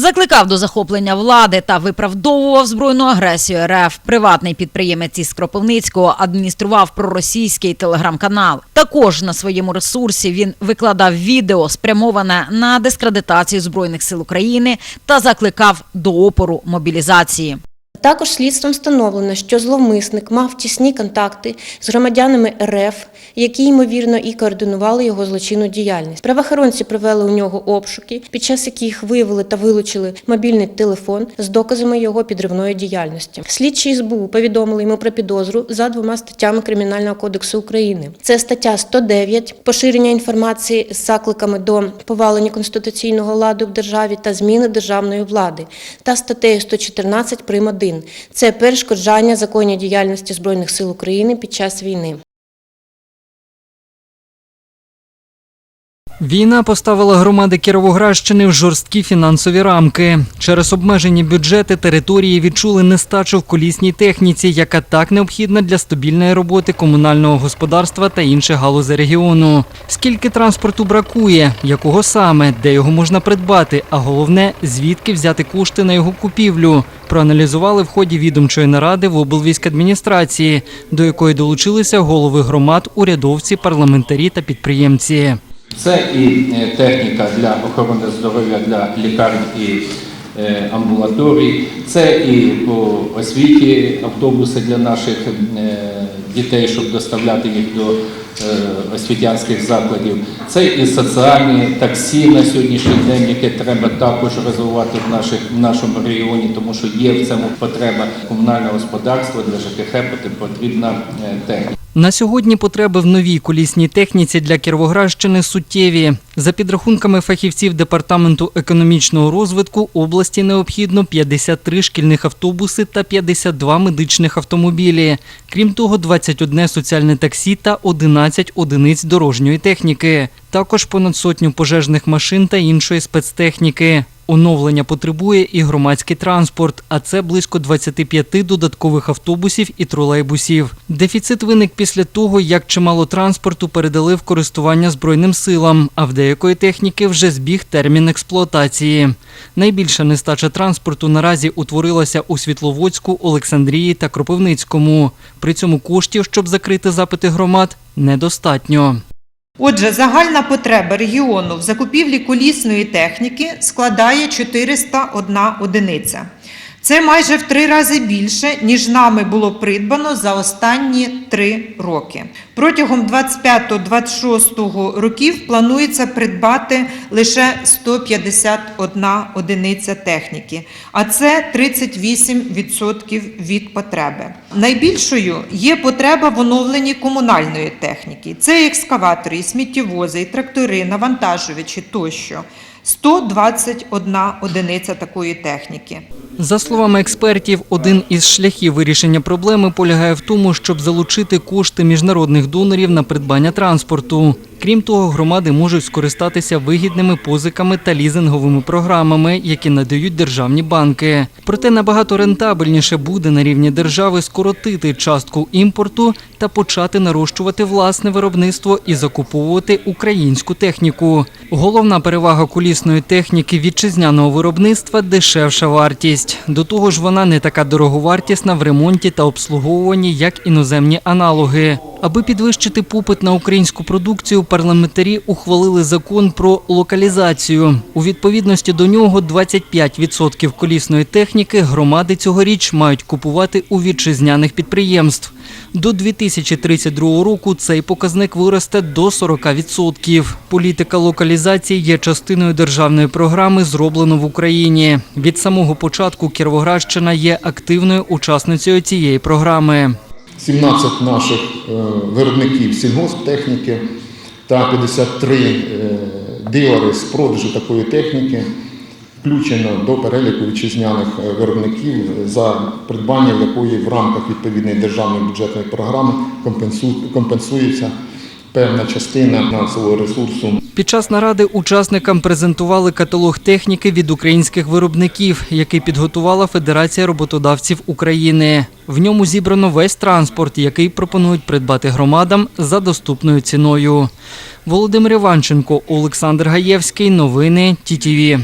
Закликав до захоплення влади та виправдовував збройну агресію РФ. Приватний підприємець із Кропивницького адміністрував проросійський телеграм-канал. Також на своєму ресурсі він викладав відео, спрямоване на дискредитацію збройних сил України та закликав до опору мобілізації. Також слідством встановлено, що зловмисник мав тісні контакти з громадянами РФ, які ймовірно і координували його злочинну діяльність. Правоохоронці провели у нього обшуки, під час яких виявили та вилучили мобільний телефон з доказами його підривної діяльності. Слідчі СБУ повідомили йому про підозру за двома статтями Кримінального кодексу України. Це стаття 109 – поширення інформації з закликами до повалення конституційного ладу в державі та зміни державної влади, та статтею 114 прим. 1 – це перешкоджання законній діяльності Збройних сил України під час війни. Війна поставила громади Кіровоградщини в жорсткі фінансові рамки. Через обмежені бюджети території відчули нестачу в колісній техніці, яка так необхідна для стабільної роботи комунального господарства та інших галузей регіону. Скільки транспорту бракує, якого саме, де його можна придбати, а головне, звідки взяти кошти на його купівлю. Проаналізували в ході відомчої наради в облвійськадміністрації, до якої долучилися голови громад, урядовці, парламентарі та підприємці. Це і е, техніка для охорони здоров'я для лікарень і е, амбулаторій, це і по освіті автобуси для наших е, дітей, щоб доставляти їх до освітянських закладів. Це і соціальні таксі на сьогоднішній день, яке треба також розвивати в, наших, в нашому регіоні, тому що є в цьому потреба комунального господарства для ЖКХ потрібна техніка. На сьогодні потреби в новій колісній техніці для Кіровоградщини суттєві. За підрахунками фахівців департаменту економічного розвитку області необхідно 53 шкільних автобуси та 52 медичних автомобілі. Крім того, 21 соціальне таксі та 11 одиниць дорожньої техніки. Також понад сотню пожежних машин та іншої спецтехніки. Оновлення потребує і громадський транспорт, а це близько 25 додаткових автобусів і тролейбусів. Дефіцит виник після того, як чимало транспорту передали в користування Збройним силам, а в деякої техніки вже збіг термін експлуатації. Найбільша нестача транспорту наразі утворилася у Світловодську, Олександрії та Кропивницькому. При цьому коштів, щоб закрити запити громад, недостатньо. Отже, загальна потреба регіону в закупівлі колісної техніки складає 401 одиниця. Це майже в три рази більше, ніж нами було придбано за останні три роки. Протягом 25-26 років планується придбати лише 151 одиниця техніки, а це 38% від потреби. Найбільшою є потреба в оновленні комунальної техніки. Це екскаватори, сміттєвози, трактори, навантажувачі тощо. 121 одиниця такої техніки. За словами експертів, один із шляхів вирішення проблеми полягає в тому, щоб залучити кошти міжнародних донорів на придбання транспорту. Крім того, громади можуть скористатися вигідними позиками та лізинговими програмами, які надають державні банки. Проте набагато рентабельніше буде на рівні держави скоротити частку імпорту та почати нарощувати власне виробництво і закуповувати українську техніку. Головна перевага колісної техніки вітчизняного виробництва дешевша вартість. До того ж, вона не така дороговартісна в ремонті та обслуговуванні, як іноземні аналоги. Аби підвищити попит на українську продукцію, парламентарі ухвалили закон про локалізацію. У відповідності до нього 25% колісної техніки громади цьогоріч мають купувати у вітчизняних підприємств. До 2032 року цей показник виросте до 40%. Політика локалізації є частиною державної програми «Зроблено в Україні». Від самого початку Кіровоградщина є активною учасницею цієї програми. 17 наших е, виробників сільгосптехніки та 53 е, дилери з продажу такої техніки включено до переліку вітчизняних е, виробників, за придбання якої в рамках відповідної державної бюджетної програми компенсу- компенсується певна частина фінансового ресурсу Під час наради учасникам презентували каталог техніки від українських виробників, який підготувала Федерація роботодавців України. В ньому зібрано весь транспорт, який пропонують придбати громадам за доступною ціною. Володимир Іванченко, Олександр Гаєвський. Новини ТІТІВІ.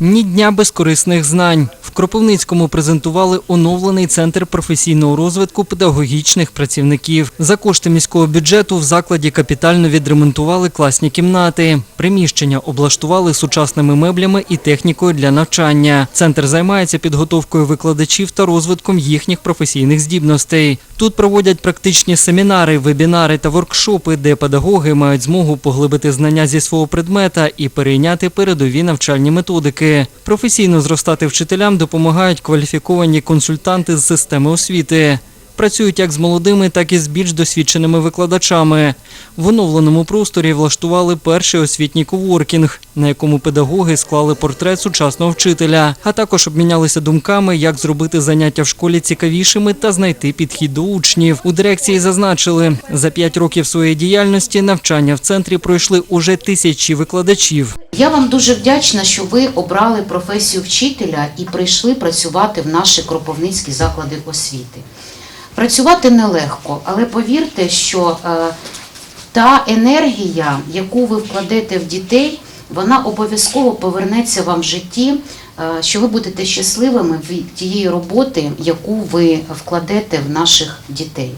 Ні дня без корисних знань. В Кропивницькому презентували оновлений центр професійного розвитку педагогічних працівників. За кошти міського бюджету в закладі капітально відремонтували класні кімнати. Приміщення облаштували сучасними меблями і технікою для навчання. Центр займається підготовкою викладачів та розвитком їхніх професійних здібностей. Тут проводять практичні семінари, вебінари та воркшопи, де педагоги мають змогу поглибити знання зі свого предмета і перейняти передові навчальні методики. Професійно зростати вчителям допомагають кваліфіковані консультанти з системи освіти. Працюють як з молодими, так і з більш досвідченими викладачами. В оновленому просторі влаштували перший освітній коворкінг, на якому педагоги склали портрет сучасного вчителя, а також обмінялися думками, як зробити заняття в школі цікавішими та знайти підхід до учнів. У дирекції зазначили, за п'ять років своєї діяльності навчання в центрі пройшли уже тисячі викладачів. Я вам дуже вдячна, що ви обрали професію вчителя і прийшли працювати в наші кропивницькі заклади освіти. Працювати нелегко, але повірте, що е, та енергія, яку ви вкладете в дітей, вона обов'язково повернеться вам в житті, е, що ви будете щасливими від тієї роботи, яку ви вкладете в наших дітей.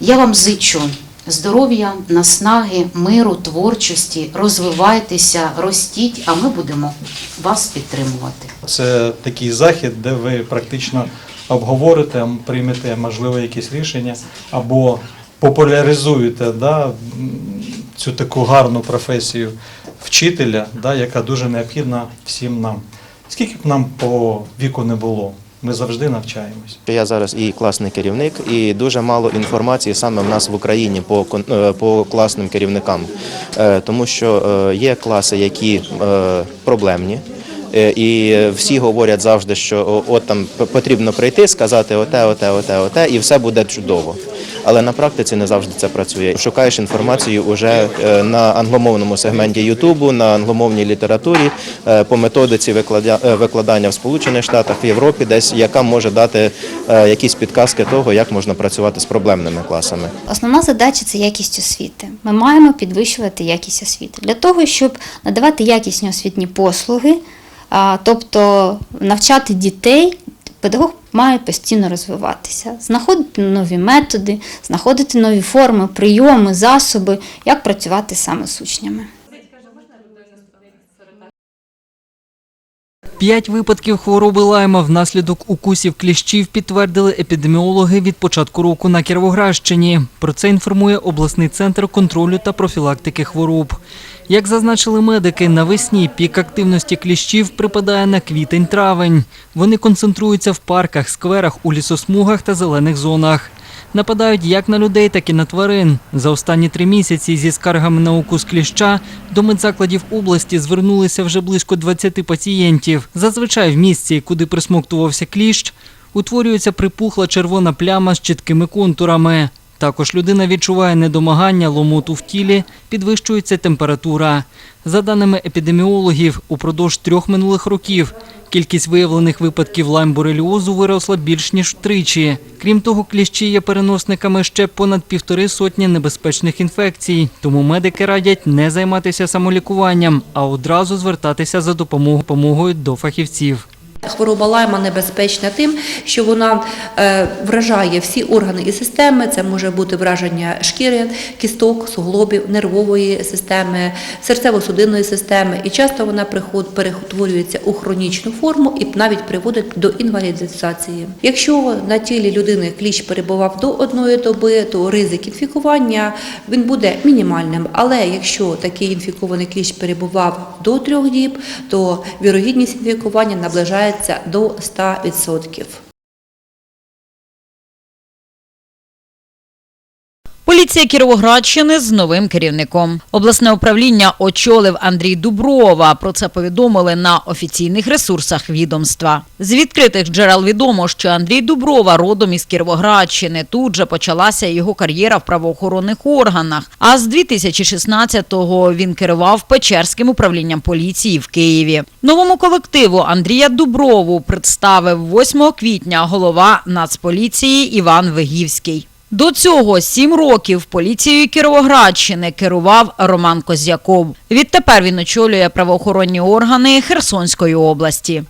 Я вам зичу здоров'я, наснаги, миру, творчості, розвивайтеся, ростіть, а ми будемо вас підтримувати. Це такий захід, де ви практично обговорите, приймете можливо якісь рішення або популяризуєте да, цю таку гарну професію вчителя, да, яка дуже необхідна всім нам. Скільки б нам по віку не було, ми завжди навчаємось. Я зараз і класний керівник, і дуже мало інформації саме в нас в Україні по е, по класним керівникам, Е, тому що е, є класи, які проблемні. Е, І всі говорять завжди, що от там потрібно прийти, сказати оте, оте, оте, оте, і все буде чудово. Але на практиці не завжди це працює. Шукаєш інформацію вже е, на англомовному сегменті Ютубу, на англомовній літературі, е, по методиці е, викладання в Сполучених Штатах, в Європі, десь яка може дати е, якісь підказки того, як можна працювати з проблемними класами. Основна задача це якість освіти. Ми маємо підвищувати якість освіти для того, щоб надавати якісні освітні послуги, тобто навчати дітей. Педагог має постійно розвиватися, знаходити нові методи, знаходити нові форми, прийоми, засоби, як працювати саме з учнями. П'ять випадків хвороби лайма внаслідок укусів кліщів підтвердили епідеміологи від початку року на Кіровоградщині. Про це інформує обласний центр контролю та профілактики хвороб. Як зазначили медики, навесні пік активності кліщів припадає на квітень-травень. Вони концентруються в парках, скверах, у лісосмугах та зелених зонах. Нападають як на людей, так і на тварин. За останні три місяці зі скаргами на укус кліща до медзакладів області звернулися вже близько 20 пацієнтів. Зазвичай в місці, куди присмоктувався кліщ, утворюється припухла червона пляма з чіткими контурами. Також людина відчуває недомагання, ломоту в тілі, підвищується температура. За даними епідеміологів, упродовж трьох минулих років кількість виявлених випадків лайм-бореліозу виросла більш ніж втричі. Крім того, кліщі є переносниками ще понад півтори сотні небезпечних інфекцій. Тому медики радять не займатися самолікуванням, а одразу звертатися за допомогою до фахівців. Хвороба лайма небезпечна тим, що вона е, вражає всі органи і системи. Це може бути враження шкіри, кісток, суглобів, нервової системи, серцево-судинної системи. І часто вона перетворюється у хронічну форму і навіть приводить до інвалідизації. Якщо на тілі людини кліщ перебував до одної доби, то ризик інфікування він буде мінімальним. Але якщо такий інфікований кліщ перебував до трьох діб, то вірогідність інфікування наближається до 100%. Поліція Кіровоградщини з новим керівником. Обласне управління очолив Андрій Дуброва. Про це повідомили на офіційних ресурсах відомства. З відкритих джерел відомо, що Андрій Дуброва родом із Кіровоградщини. Тут же почалася його кар'єра в правоохоронних органах. А з 2016-го він керував Печерським управлінням поліції в Києві. Новому колективу Андрія Дуброву представив 8 квітня голова Нацполіції Іван Вигівський. До цього сім років поліцією Кіровоградщини керував Роман Козяков. Відтепер він очолює правоохоронні органи Херсонської області.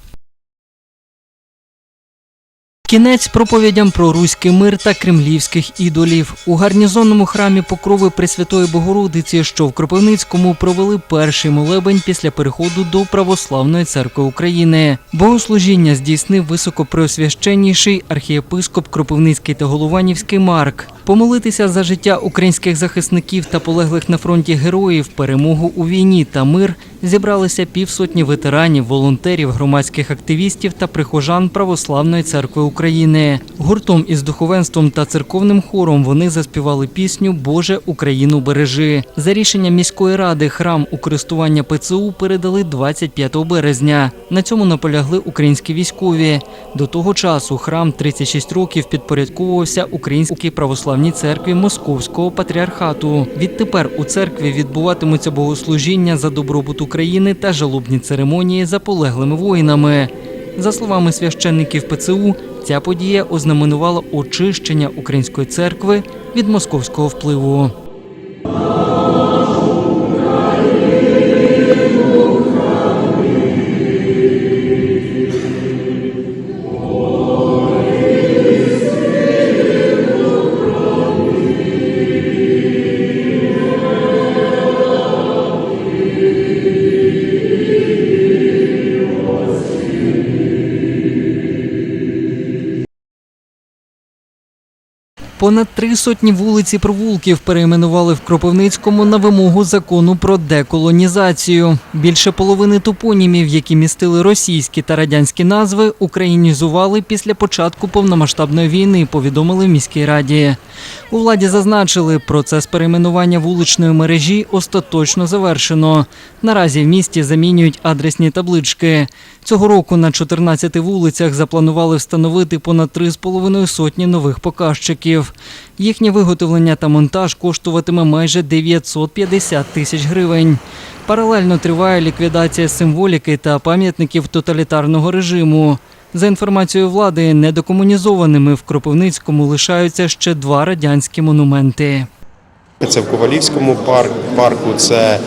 Кінець проповідям про руський мир та кремлівських ідолів. У гарнізонному храмі Покрови Пресвятої Богородиці, що в Кропивницькому, провели перший молебень після переходу до Православної церкви України. Богослужіння здійснив високопреосвященніший архієпископ Кропивницький та Голованівський Марк. Помолитися за життя українських захисників та полеглих на фронті героїв, перемогу у війні та мир зібралися півсотні ветеранів, волонтерів, громадських активістів та прихожан Православної церкви України. Гуртом із духовенством та церковним хором вони заспівали пісню Боже Україну бережи. За рішенням міської ради храм у користування ПЦУ передали 25 березня. На цьому наполягли українські військові. До того часу храм 36 років підпорядковувався Українській православній церкві Московського патріархату. Відтепер у церкві відбуватимуться богослужіння за добробут України та жалобні церемонії за полеглими воїнами. За словами священників ПЦУ, ця подія ознаменувала очищення української церкви від московського впливу. Понад три сотні вулиць і провулків перейменували в Кропивницькому на вимогу закону про деколонізацію. Більше половини топонімів, які містили російські та радянські назви, українізували після початку повномасштабної війни, повідомили в міській раді. У владі зазначили, процес перейменування вуличної мережі остаточно завершено. Наразі в місті замінюють адресні таблички. Цього року на 14 вулицях запланували встановити понад 3,5 сотні нових показчиків. Їхнє виготовлення та монтаж коштуватиме майже 950 тисяч гривень. Паралельно триває ліквідація символіки та пам'ятників тоталітарного режиму. За інформацією влади, недокомунізованими в Кропивницькому лишаються ще два радянські монументи. Це в Ковалівському парку, це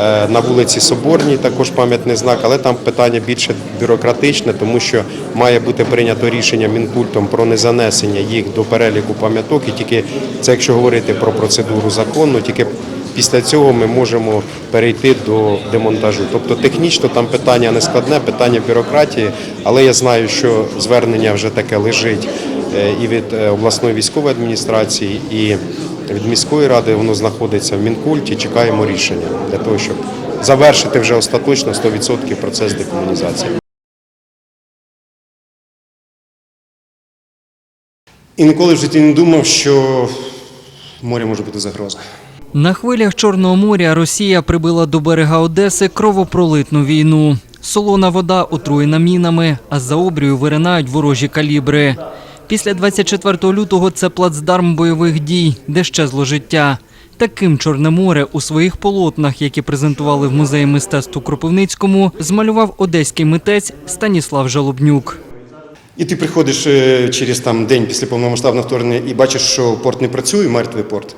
е, на вулиці Соборній також пам'ятний знак, але там питання більше бюрократичне, тому що має бути прийнято рішення Мінкультом про незанесення їх до переліку пам'яток. І тільки це, якщо говорити про процедуру законну, тільки після цього ми можемо перейти до демонтажу. Тобто технічно там питання не складне, питання бюрократії, але я знаю, що звернення вже таке лежить е, і від е, обласної військової адміністрації, і від міської ради воно знаходиться в Мінкульті. Чекаємо рішення для того, щоб завершити вже остаточно 100% процес декомунізації. І ніколи в житті не думав, що море може бути загроза. На хвилях Чорного моря Росія прибила до берега Одеси кровопролитну війну. Солона вода отруєна мінами, а за обрію виринають ворожі калібри. Після 24 лютого це плацдарм бойових дій, де щезло життя. Таким Чорне море у своїх полотнах, які презентували в музеї мистецтв у Кропивницькому, змалював одеський митець Станіслав Жалобнюк. І ти приходиш е, через там день після повномасштабного вторгнення і бачиш, що порт не працює, мертвий порт.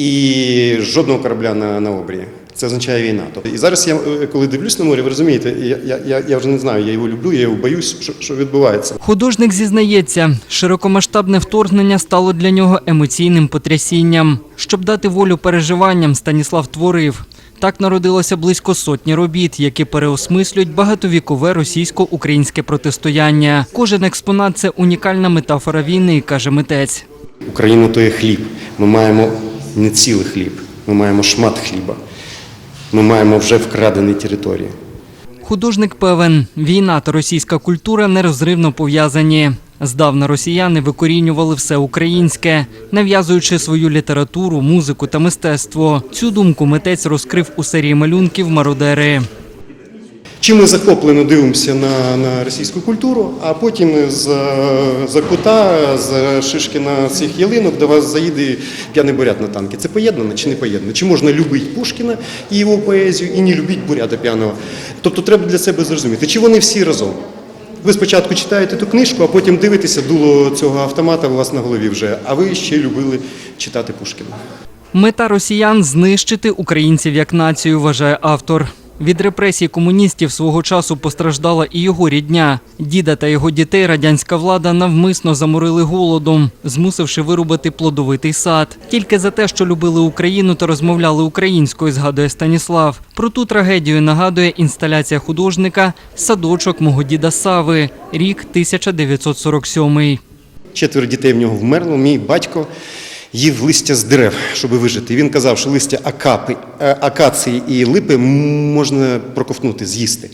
І жодного корабля на, на обрії. Це означає війна. Тобто, і зараз я, е, коли дивлюсь на море, ви розумієте, я, я, я, я вже не знаю, я його люблю, я його боюсь, що, що відбувається. Художник зізнається, широкомасштабне вторгнення стало для нього емоційним потрясінням. Щоб дати волю переживанням, Станіслав творив. Так народилося близько сотні робіт, які переосмислюють багатовікове російсько-українське протистояння. Кожен експонат це унікальна метафора війни, каже митець. Україна то є хліб. Ми маємо не цілий хліб, ми маємо шмат хліба. Ми маємо вже вкрадені території. Художник певен, війна та російська культура нерозривно пов'язані. Здавна росіяни викорінювали все українське, нав'язуючи свою літературу, музику та мистецтво. Цю думку митець розкрив у серії малюнків Мародери. Чи ми захоплено дивимося на, на російську культуру, а потім з, за кута, з Шишкіна цих ялинок до вас заїде п'яний бурят на танки. Це поєднано чи не поєднано? Чи можна любити Пушкіна і його поезію і не любити бурята п'яного? Тобто треба для себе зрозуміти, чи вони всі разом. Ви спочатку читаєте ту книжку, а потім дивитеся дуло цього автомата у вас на голові вже. А ви ще любили читати Пушкіна. Мета росіян знищити українців як націю, вважає автор. Від репресій комуністів свого часу постраждала і його рідня. Діда та його дітей радянська влада навмисно заморили голодом, змусивши вирубати плодовитий сад. Тільки за те, що любили Україну та розмовляли українською, згадує Станіслав. Про ту трагедію нагадує інсталяція художника Садочок мого діда Сави, рік 1947. Четверо дітей в нього вмерло. Мій батько їв листя з дерев, щоб вижити. Він казав, що листя акапи, е, акації і липи можна проковтнути, з'їсти.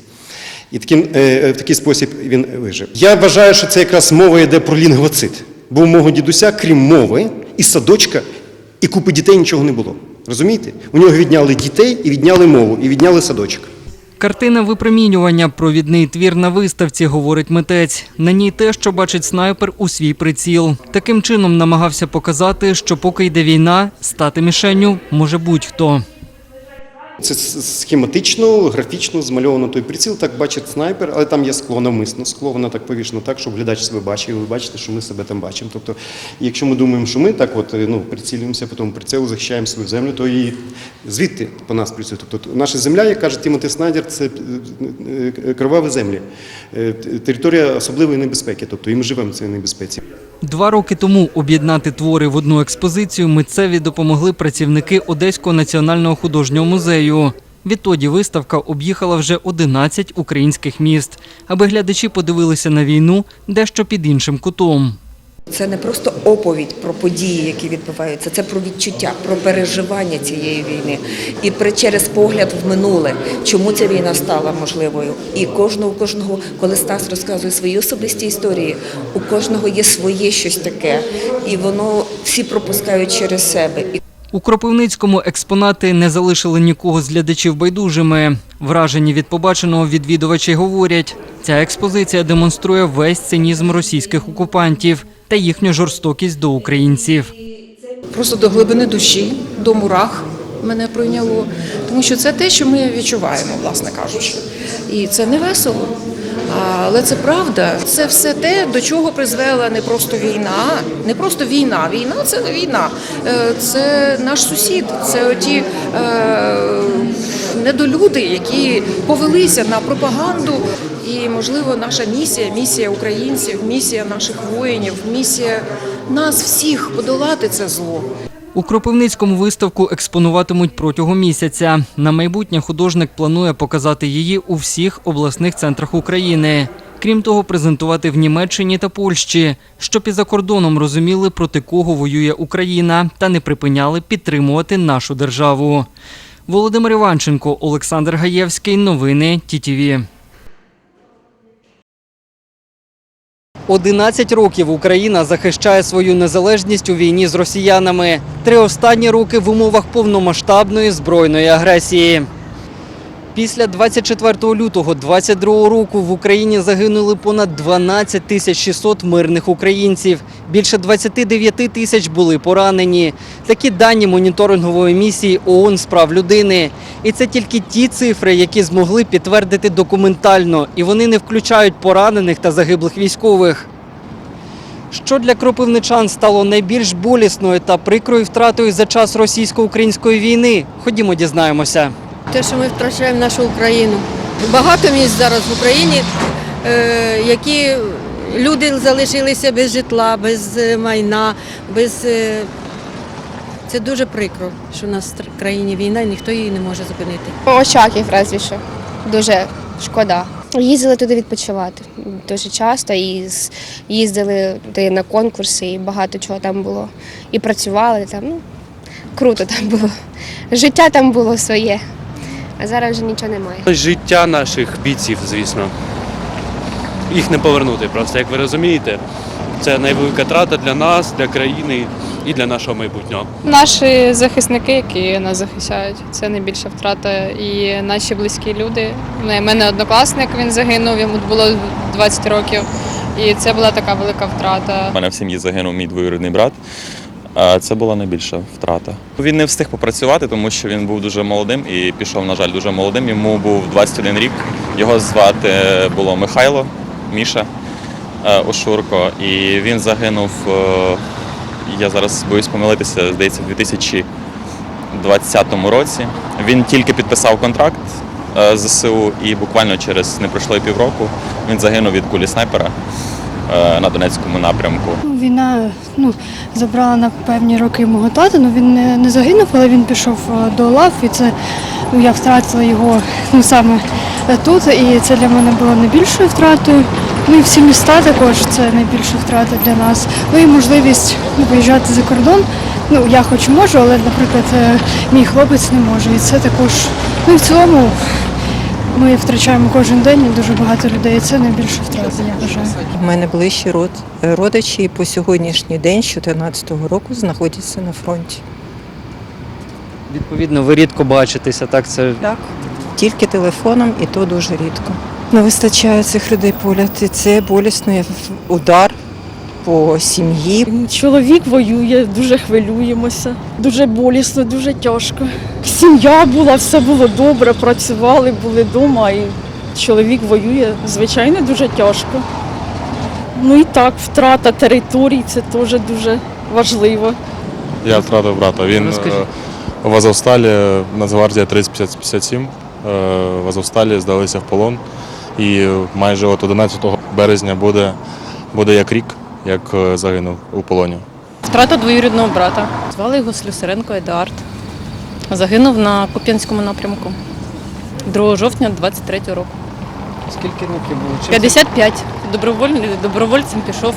І таким, е, е, в такий спосіб він вижив. Я вважаю, що це якраз мова йде про лінгвоцит. Бо у мого дідуся, крім мови, і садочка, і купи дітей нічого не було. Розумієте? У нього відняли дітей, і відняли мову, і відняли садочок. Картина випромінювання провідний твір на виставці, говорить митець. На ній те, що бачить снайпер у свій приціл. Таким чином намагався показати, що поки йде війна, стати мішенню може будь-хто. Це схематично, графічно змальовано той приціл, так бачить снайпер, але там є скло навмисно. Скло воно так повішено так, щоб глядач себе бачив, і ви бачите, що ми себе там бачимо. Тобто, якщо ми думаємо, що ми так от ну, прицілюємося по тому прицелу, захищаємо свою землю, то і звідти по нас працює. Тобто наша земля, як каже Тімоти Снайдер, це е, е, кроваві землі, Е, територія особливої небезпеки. Тобто і ми живемо в цій небезпеці. Два роки тому об'єднати твори в одну експозицію митцеві допомогли працівники Одеського національного художнього музею. Відтоді виставка об'їхала вже 11 українських міст, аби глядачі подивилися на війну дещо під іншим кутом. Це не просто оповідь про події, які відбуваються, це про відчуття, про переживання цієї війни і при через погляд в минуле, чому ця війна стала можливою. І кожного, кожного, коли Стас розказує свої особисті історії, у кожного є своє щось таке, і воно всі пропускають через себе. У Кропивницькому експонати не залишили нікого з глядачів байдужими. Вражені від побаченого відвідувачі говорять, ця експозиція демонструє весь цинізм російських окупантів та їхню жорстокість до українців. просто до глибини душі, до мурах мене прийняло, тому що це те, що ми відчуваємо, власне кажучи. І це не весело. Але це правда. Це все те, до чого призвела не просто війна, не просто війна. Війна це не війна. Е, Це наш сусід, це ті е, недолюди, які повелися на пропаганду. І, можливо, наша місія, місія українців, місія наших воїнів, місія нас всіх подолати це зло. У Кропивницькому виставку експонуватимуть протягом місяця. На майбутнє художник планує показати її у всіх обласних центрах України. Крім того, презентувати в Німеччині та Польщі, щоб і за кордоном розуміли, проти кого воює Україна, та не припиняли підтримувати нашу державу. Володимир Іванченко, Олександр Гаєвський. Новини ТІТІВІ. 11 років Україна захищає свою незалежність у війні з росіянами. Три останні роки в умовах повномасштабної збройної агресії. Після 24 лютого 22 року в Україні загинули понад 12 тисяч 600 мирних українців. Більше 29 тисяч були поранені. Такі дані моніторингової місії ООН з прав людини. І це тільки ті цифри, які змогли підтвердити документально, і вони не включають поранених та загиблих військових. Що для кропивничан стало найбільш болісною та прикрою втратою за час російсько-української війни? Ходімо, дізнаємося. Те, що ми втрачаємо нашу Україну. Багато місць зараз в Україні, е, які люди залишилися без житла, без е, майна, без. е, Це дуже прикро, що в нас в країні війна і ніхто її не може зупинити. Очаків разві що. Дуже шкода. Їздили туди відпочивати дуже часто і їздили туди на конкурси, і багато чого там було. І працювали там. Ну, круто там було. Життя там було своє. А зараз вже нічого немає. Життя наших бійців, звісно. Їх не повернути просто, як ви розумієте. Це найвелика трата для нас, для країни і для нашого майбутнього. Наші захисники, які нас захищають, це найбільша втрата. І наші близькі люди. У мене однокласник він загинув, йому було 20 років. І це була така велика втрата. У мене в сім'ї загинув мій двоюрідний брат. Це була найбільша втрата. Він не встиг попрацювати, тому що він був дуже молодим і пішов, на жаль, дуже молодим. Йому був 21 рік. Його звати було Михайло. Міша е, Ошурко, і він загинув, е, я зараз боюсь помилитися, здається, у 2020 році. Він тільки підписав контракт е, з ЗСУ і буквально через не пройшло і півроку він загинув від кулі снайпера е, на Донецькому напрямку. Ну, Війна ну, забрала на певні роки мого тата, ну він не, загинув, але він пішов е, до лав, і це ну, я втратила його ну, саме е, тут, і це для мене було найбільшою втратою. Ну і всі міста також це найбільша втрата для нас. Ну і можливість виїжджати за кордон. Ну, я хоч можу, але, наприклад, е, мій хлопець не може. І це також, ну в цілому ми втрачаємо кожен день і дуже багато людей. і Це найбільша втрата, я вважаю. У мене ближчі род, родичі по сьогоднішній день, з 2014 року, знаходяться на фронті. Відповідно, ви рідко бачитеся, так це Так. Тільки телефоном, і то дуже рідко. Не вистачає цих людей поряд, і це болісний удар по сім'ї. Чоловік воює, дуже хвилюємося, дуже болісно, дуже тяжко. Сім'я була, все було добре, працювали, були вдома, і чоловік воює, звичайно, дуже тяжко. Ну і так, втрата територій це теж дуже важливо. Я втратив брата. Він е, в Азовсталі, Нацгвардія 3057, е, в Азовсталі здалися в полон. І майже от 11 березня буде, буде як рік, як е, загинув у полоні. Втрата двоюрідного брата. Звали його Слюсаренко Едуард. Загинув на Куп'янському напрямку 2 жовтня 23 року. скільки років було? Чим 55. Добровольний, добровольцем пішов.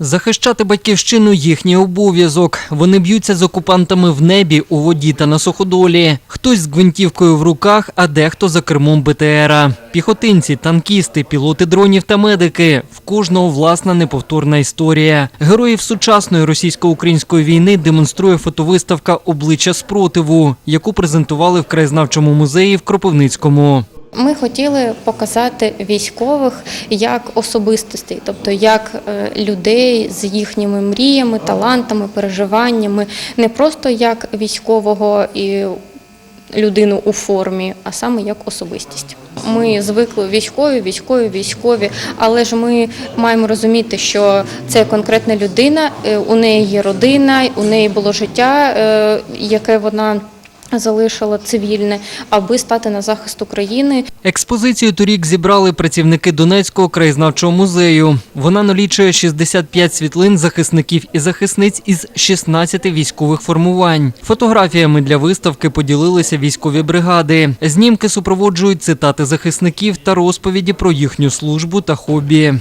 Захищати батьківщину їхній обов'язок. Вони б'ються з окупантами в небі, у воді та на суходолі. Хтось з гвинтівкою в руках, а дехто за кермом БТРа. Піхотинці, танкісти, пілоти дронів та медики. В кожного власна неповторна історія. Героїв сучасної російсько-української війни демонструє фотовиставка Обличчя спротиву, яку презентували в краєзнавчому музеї в Кропивницькому. Ми хотіли показати військових як особистостей, тобто як е, людей з їхніми мріями, талантами, переживаннями, не просто як військового і людину у формі, а саме як особистість. Ми звикли військові, військові, військові, але ж ми маємо розуміти, що це конкретна людина, е, у неї є родина, у неї було життя, е, яке вона залишила цивільне, аби стати на захист України. Експозицію торік зібрали працівники Донецького краєзнавчого музею. Вона налічує 65 світлин захисників і захисниць із 16 військових формувань. Фотографіями для виставки поділилися військові бригади. Знімки супроводжують цитати захисників та розповіді про їхню службу та хобі.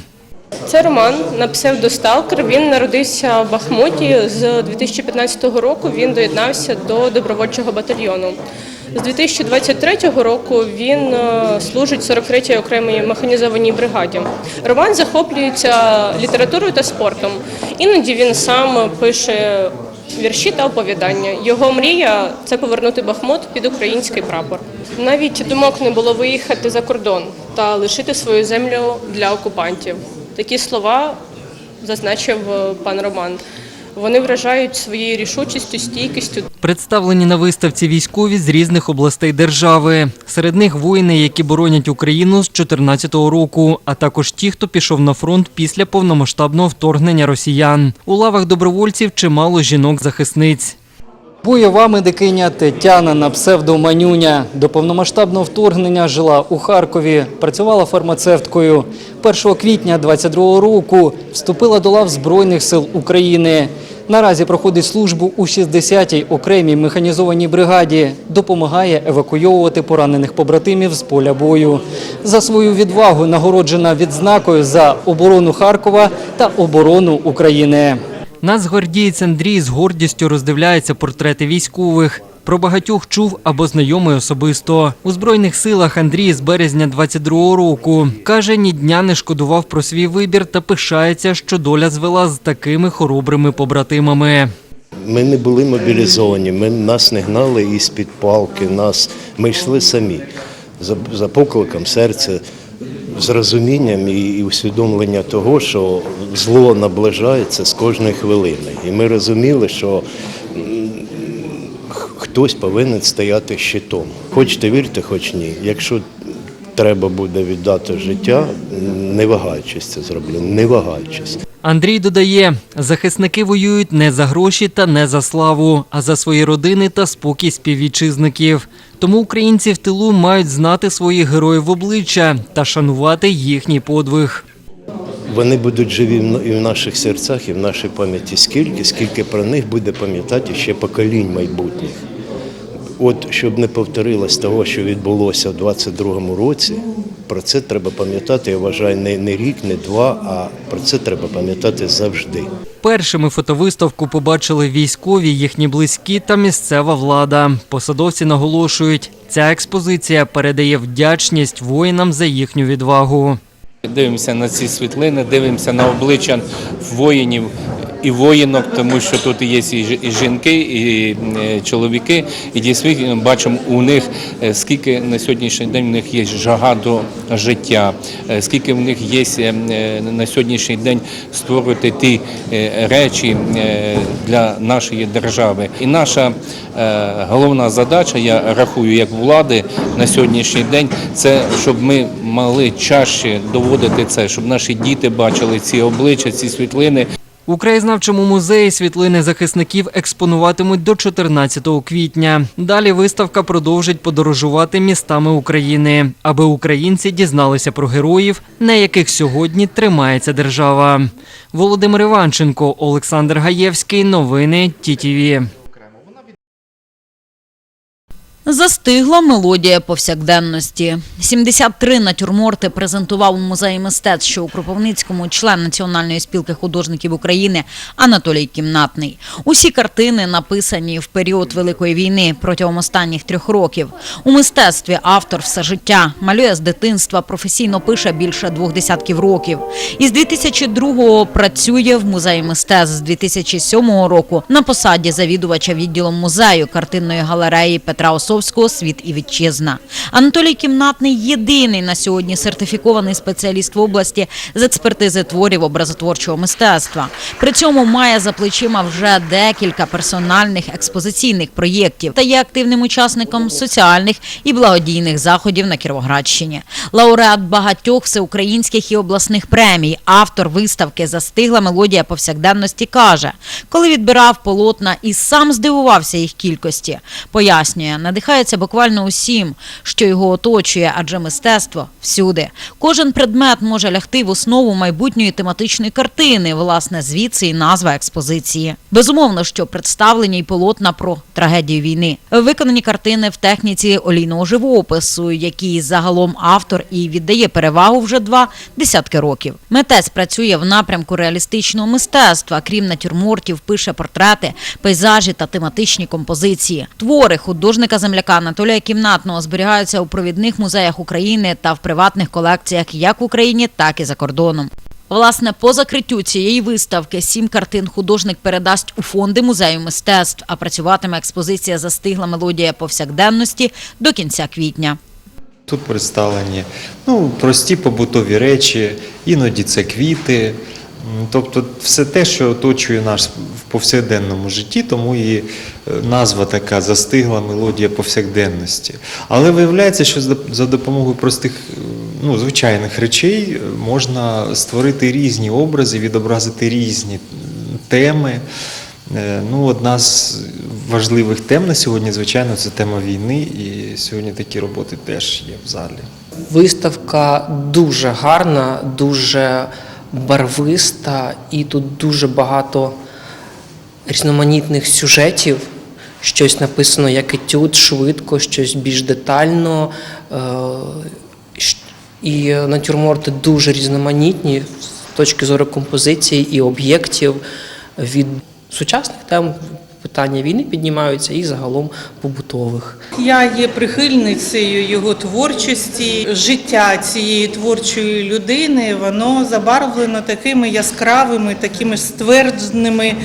Це Роман на псевдосталкер. Він народився в Бахмуті з 2015 року. Він доєднався до добровольчого батальйону. З 2023 року він е, служить в 43-й окремій механізованій бригаді. Роман захоплюється літературою та спортом. Іноді він сам пише вірші та оповідання. Його мрія це повернути Бахмут під український прапор. Навіть думок не було виїхати за кордон та лишити свою землю для окупантів. Такі слова зазначив е, пан Роман. Вони вражають своєю рішучістю, стійкістю. Представлені на виставці військові з різних областей держави. Серед них воїни, які боронять Україну з 2014 року, а також ті, хто пішов на фронт після повномасштабного вторгнення росіян. У лавах добровольців чимало жінок-захисниць. Бойова медикиня Тетяна на псевдо Манюня до повномасштабного вторгнення жила у Харкові, працювала фармацевткою. 1 квітня 22 року вступила до лав Збройних сил України. Наразі проходить службу у 60-й окремій механізованій бригаді, допомагає евакуйовувати поранених побратимів з поля бою. За свою відвагу нагороджена відзнакою за оборону Харкова та оборону України. Нацгвардієць Андрій з гордістю роздивляється портрети військових. Про багатьох чув або знайомий особисто. У Збройних силах Андрій з березня 22-го року. Каже, ні дня не шкодував про свій вибір та пишається, що доля звела з такими хоробрими побратимами. Ми не були мобілізовані, ми, нас не гнали із-під палки, нас, ми йшли самі за, за покликом серця, з розумінням і, усвідомлення того, що зло наближається з кожної хвилини. І ми розуміли, що хтось повинен стояти щитом. Хочете вірте, хоч ні. Якщо треба буде віддати життя, не вагаючись це зроблю, не вагаючись. Андрій додає, захисники воюють не за гроші та не за славу, а за свої родини та спокій співвітчизників. Тому українці в тилу мають знати своїх героїв в обличчя та шанувати їхній подвиг. Вони будуть живі і в наших серцях, і в нашій пам'яті скільки, скільки про них буде пам'ятати ще поколінь майбутніх. От щоб не повторилось того, що відбулося в 22-му році, про це треба пам'ятати, я вважаю, не, не рік, не два, а про це треба пам'ятати завжди. Першими фотовиставку побачили військові, їхні близькі та місцева влада. Посадовці наголошують, ця експозиція передає вдячність воїнам за їхню відвагу. Дивимося на ці світлини, дивимося на обличчя воїнів і воїнок, тому що тут є і жінки, і е, чоловіки. І дійсно бачимо у них, е, скільки на сьогоднішній день у них є жага до життя, е, скільки в них є на сьогоднішній день створювати ті речі для нашої держави. І наша головна задача, я рахую, як влади на сьогоднішній день, це щоб ми могли чаще доводити це, щоб наші діти бачили ці обличчя, ці світлини. У краєзнавчому музеї світлини захисників експонуватимуть до 14 квітня. Далі виставка продовжить подорожувати містами України, аби українці дізналися про героїв, на яких сьогодні тримається держава. Володимир Іванченко, Олександр Гаєвський. Новини ТІТІВІ. Застигла мелодія повсякденності. 73 натюрморти презентував у музеї мистецтв, що у Кропивницькому член Національної спілки художників України Анатолій Кімнатний. Усі картини написані в період Великої війни протягом останніх трьох років. У мистецтві автор все життя малює з дитинства, професійно пише більше двох десятків років. Із 2002-го працює в музеї мистецтв з 2007 року на посаді завідувача відділом музею картинної галереї Петра Осовського «Світ і вітчизна». Анатолій Кімнатний єдиний на сьогодні сертифікований спеціаліст в області з експертизи творів образотворчого мистецтва. При цьому має за плечима вже декілька персональних експозиційних проєктів та є активним учасником соціальних і благодійних заходів на Кіровоградщині. Лауреат багатьох всеукраїнських і обласних премій, автор виставки Застигла мелодія повсякденності каже, коли відбирав полотна і сам здивувався їх кількості. Пояснює, надихається буквально усім, що його оточує, адже мистецтво всюди. Кожен предмет може лягти в основу майбутньої тематичної картини, власне, звідси і назва експозиції. Безумовно, що представлені й полотна про трагедію війни. Виконані картини в техніці олійного живопису, який загалом автор і віддає перевагу вже два десятки років. Митець працює в напрямку реалістичного мистецтва. Крім натюрмортів, пише портрети, пейзажі та тематичні композиції. Твори художника земляка Анатолія Кімнатного зберігаються у провідних музеях України та в приватних колекціях як в Україні, так і за кордоном. Власне, по закриттю цієї виставки сім картин художник передасть у фонди музею мистецтв, а працюватиме експозиція застигла мелодія повсякденності до кінця квітня. Тут представлені ну, прості побутові речі, іноді це квіти. Тобто все те, що оточує нас в повсякденному житті, тому і е, назва така застигла мелодія повсякденності. Але виявляється, що за- допомогою простих, е, ну, звичайних речей е, можна створити різні образи, відобразити різні теми. Ну, одна з важливих тем на сьогодні, звичайно, це тема війни, і сьогодні такі роботи теж є в залі. Виставка дуже гарна, дуже барвиста, і тут дуже багато різноманітних сюжетів. Щось написано як етюд, швидко, щось більш детально. Е, І натюрморти дуже різноманітні з точки зору композиції і об'єктів від сучасних тем. Питання війни піднімаються і загалом побутових. Я є прихильницею його творчості. Життя цієї творчої людини воно забарвлено такими яскравими, такими ствердженими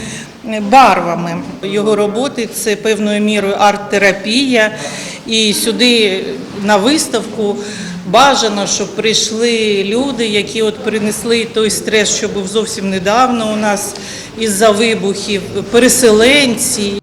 барвами. Його роботи це певною мірою арт-терапія. І сюди на виставку бажано, щоб прийшли люди, які от принесли той стрес, що був зовсім недавно у нас із-за вибухів, переселенці,